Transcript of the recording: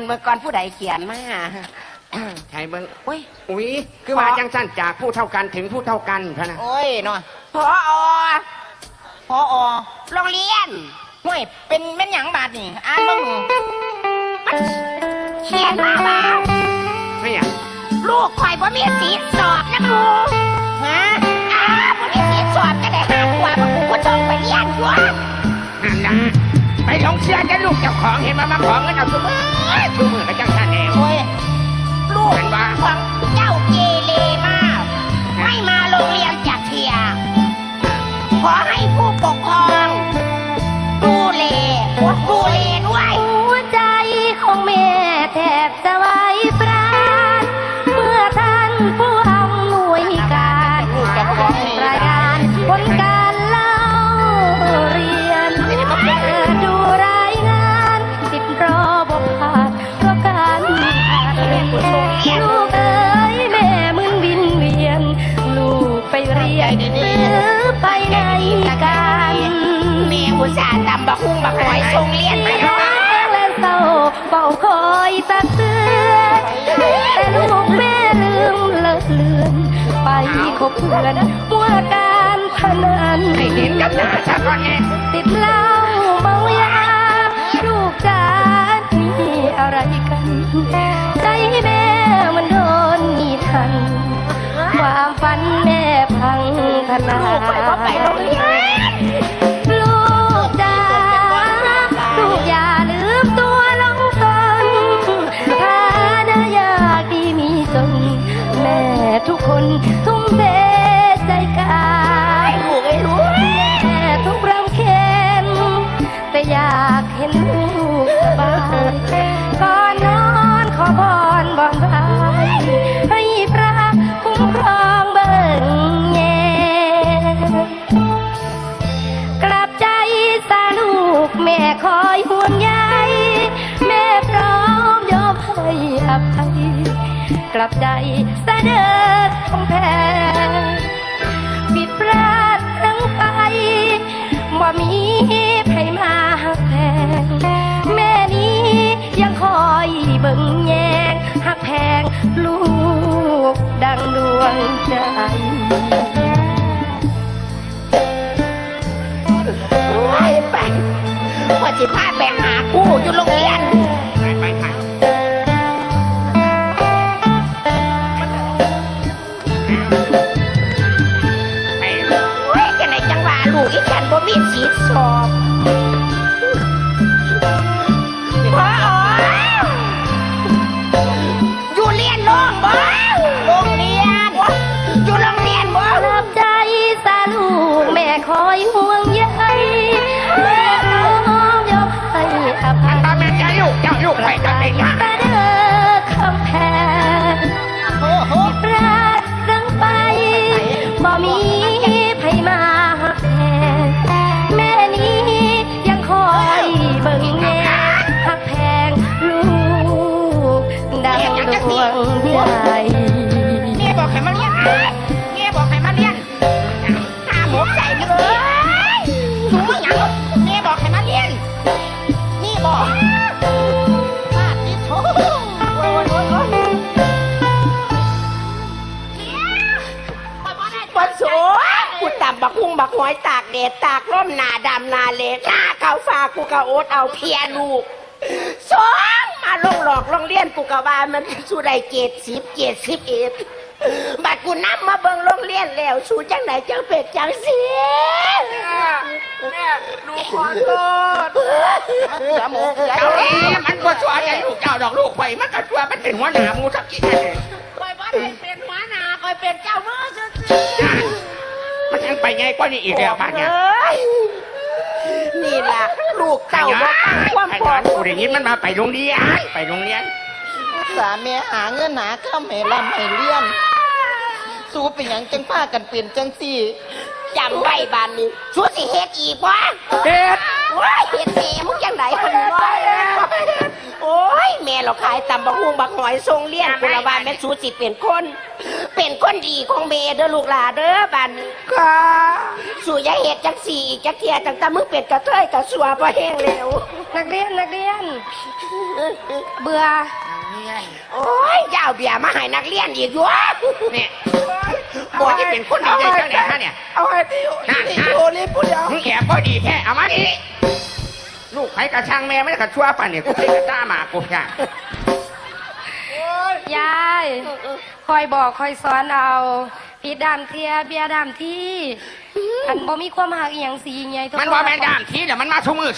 านเมื่อก่อนผู้ใดเขียนมาใช่เบิ้งโอ้ยอุ้ยคือว่าจังสั้นจากผู้เท่ากันถึงผู้เท่ากันพะนะโอ้ยเนาะพออพออโรงเรียนห่วยเป็นแม่นหยังบาดนี่อ่านบ้างเขียนมาว่าไม่อยากลูกข่อยบ่มีสิทธิ์สอบนะหมูฮะอ้าบ่มีสิทธิ์สอบก็ได้ห้าขวบกูก็ต้องไปเรียนตัวนั่นนะไปหลงเชื่อจะลูกเจ้าของเห็นมามาขอเงินเอาทุกมือ ทุกมือกับจังสั้นแนว โอ้ยลูกเห็นว่าของเจ้าเกเรมาก ไม่มาโรงเรียนจากเทีย ขอให้ผู้ปกครอง ดูแลดูแลด้วย หัวใจของแม่แทบจะว คบเพื่อนมัวการพนันให้เห็นกับหน้าชัดก่อนไงติดเหล้าเมายา ลูกจ๋ามีอะไรกันใจแม่มันโดนมีทัน ความฝันแม่พังทลาลูกไปบ่ไปโรงเรีย กลับใจเสดิดคงแพ้ผิดพลาดทั้งไปว่ามีใครมาแพงแม่นี้ยังคอยเบิ่งแยงหักแพงลูกดังดวงใจไปไปว่าสิพาไปหาครูอยู่โรง จังหวะลู ให้มาเรียนแม่บอกให้มาเรียนหาหมกใจจังเลยหนูงหยังแม่บอกให้มาเรียน นี่บอกฟาดที่โถโอ้ยโอ้ยโอ้ยโอ้ยคนสวยกูตับบักหุ่งบักหอยตากแดดตากร่มหนาดำหนาเลหน้าเขาฟ้ากูกะโอดเอาเพียลูกสองมาลงหลอกโรงเรียนกูกะว่ามันสู้ได้เกตสิบเกตสิบเอ็ด บัดกูนับมาเบิ่งโรงเรียนแล้ว สู้จังไหนจังเป็ดจังเสียแม่ลูกขอโทษเสือหมูเสือเจ้านี้มันบ่ชัวใจลูกเจ้าดอกลูกไปมันก็ชัวมันเป็นหัวหน้าหมูสักกี่เลยคอยบ่ได้เป็นหัวหน้าคอยเป็นเจ้ามือซื่อมันยังไปไงกว่านี้อีกแล้วบ้านเนี่ยเอ้ยนี่ล่ะลูกเต่าบ่ตั้งความไอ้พร้อตอนมกูได้ยินมันมาไปโรงเรียนไปโรงเรียนสาแม่หาเงินหาข้ามให้ลำให้เลี้ยน สู้เป็นหยังจังพากันเปลี่ยนจังสี่ จำไว้บานนี้สู้สิเฮ็ดอีกวะเด็ด ว้ายเฮ็ดเสีมึงจังไหนพันวะ โอ้ยแม่เราขายตำบักฮุงบักหอยทรงเลี้ยงกุละบาแม่สูจิเป็นคน เป็นคนดีของเมเด้อลูกหลาเด้อบันค่ะสู่อยาเหตุจักสี่อีกจักเทียตั้งแต่มึงเป็ดกระเทยกระสัวพอแห้งแล้วนักเรียนนักเรียน เบื่อโอ้ยยาวเบียร์มาให้นักเรียนอีกอยู่วะเนี่ยบอกที่เป็นคนดีใจจังเนี่ยฮะเนี่ยเอาให้พี่นั่นพี่นั่นโอนี่พูดเดียวมึงแอบก็ดีแค่เอามาดิ ลูกใครกระชังแม่ไม่ได้กระชั่วป่ะเนี่ยกูเป็นกระต้าหมากูเนี่ยยายคอยบอกคอยสอนเอาผิดดามเทียเบียดามที่อันบ่มีความหักอหย่างสีใหญ่เท่ามันว่าแม่นดามทีเดี๋ยวมันมาทุ่มือ